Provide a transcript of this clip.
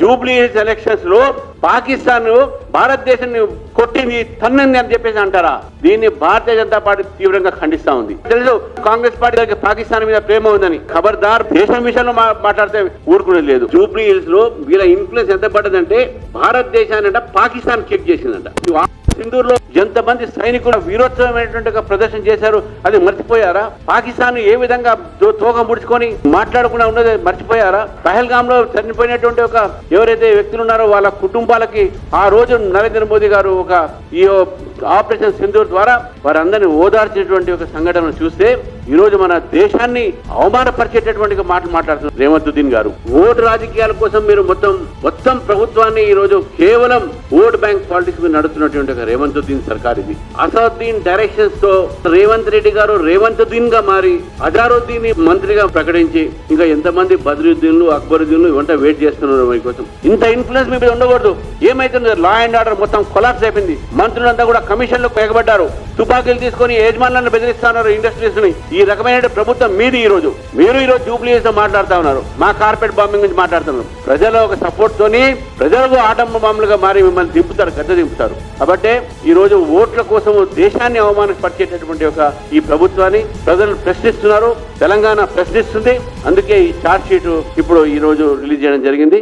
Jubilee ఎలక్షన్స్లో పాకిస్తాన్ భారతదేశాన్ని కొట్టింది తన్నింది అని చెప్పేసి అంటారా? దీన్ని భారతీయ జనతా పార్టీ తీవ్రంగా ఖండిస్తా ఉంది. తెలుసు కాంగ్రెస్ పార్టీ దగ్గర పాకిస్తాన్ మీద ప్రేమ ఉందని. ఖబర్దార్ దేశం విషయంలో మా- మాట్లాడితే ఊరుకునేది లేదు. జూబ్లీ హిల్స్లో వీళ్ళ ఇన్ఫ్లుయెన్స్ ఎంత పడ్డదంటే భారతదేశాన్ని పాకిస్తాన్ కిక్ చేసిందంట. సింధూర్లో ఎంతమంది సైనికులు వీరోత్సవమైనటువంటి ప్రదర్శన చేశారు అది మర్చిపోయారా? పాకిస్తాన్ ఏ విధంగా తోక ముడుచుకొని మాట్లాడకుండా ఉన్నది మర్చిపోయారా? పహల్గామ్లో చనిపోయినటువంటి ఒక ఎవరైతే వ్యక్తులు ఉన్నారో వాళ్ళ కుటుంబాలకి ఆ రోజు నరేంద్ర మోదీ గారు ఒక ఈ ఆపరేషన్ సింధూర్ ద్వారా వారందరినీ ఓదార్చినటువంటి ఒక సంఘటన చూస్తే ఈ రోజు మన దేశాన్ని అవమానపరిచేటటువంటి మాటలు మాట్లాడుతున్నారు రేవంతుద్దీన్ గారు. ఓటు రాజకీయాల కోసం మీరు మొత్తం మొత్తం ప్రభుత్వాన్ని ఈ రోజు కేవలం ఓట్ బ్యాంక్ పాలిటిక్స్ మీద నడుస్తున్నటువంటి ఒక రేవంతుద్దీన్ సర్కార్ ఇది. అసదుద్దీన్ డైరెక్షన్స్తో రేవంత్ రెడ్డి గారు రేవంతుద్దీన్గా మారి అజారుద్దీన్ని మంత్రిగా ప్రకటించి ఇంకా ఎంతమంది బద్రుద్దీన్లు అక్బరుద్దీన్లు ఇవంతా వెయిట్ చేస్తున్నారు మీకోసం ఇంత ఇన్ఫ్లుయెన్స్ మీ మీద ఉండకూడదు. ఏమైతుంది? లా అండ్ ఆర్డర్ మొత్తం కొలాప్స్ అయిపోయింది. మంత్రులంతా కూడా కమిషన్లకు ఎగబడ్డారు. తుపాకీలు తీసుకొని యజమానులను బెదిరిస్తున్నారు ఇండస్ట్రీస్ని ఈ రకమైన ప్రభుత్వం మీది ఈ రోజు మీరు ఈ రోజు జూబ్లీస్తో మాట్లాడుతా ఉన్నారు. మా కార్పెట్ బాంబింగ్ గురించి మాట్లాడుతున్నారు. ప్రజల ఒక సపోర్ట్ తోని ప్రజలకు ఆటంబ బాంబులుగా మారి మిమ్మల్ని దింపుతారు గద్ద దింపుతారు. కాబట్టి ఈ రోజు ఓట్ల కోసం దేశాన్ని అవమానపరిచేటటువంటి ఒక ఈ ప్రభుత్వాన్ని ప్రజలు ప్రశ్నిస్తున్నారు. తెలంగాణ ప్రశ్నిస్తుంది. అందుకే ఈ చార్జ్ షీట్ ఇప్పుడు ఈ రోజు రిలీజ్ చేయడం జరిగింది.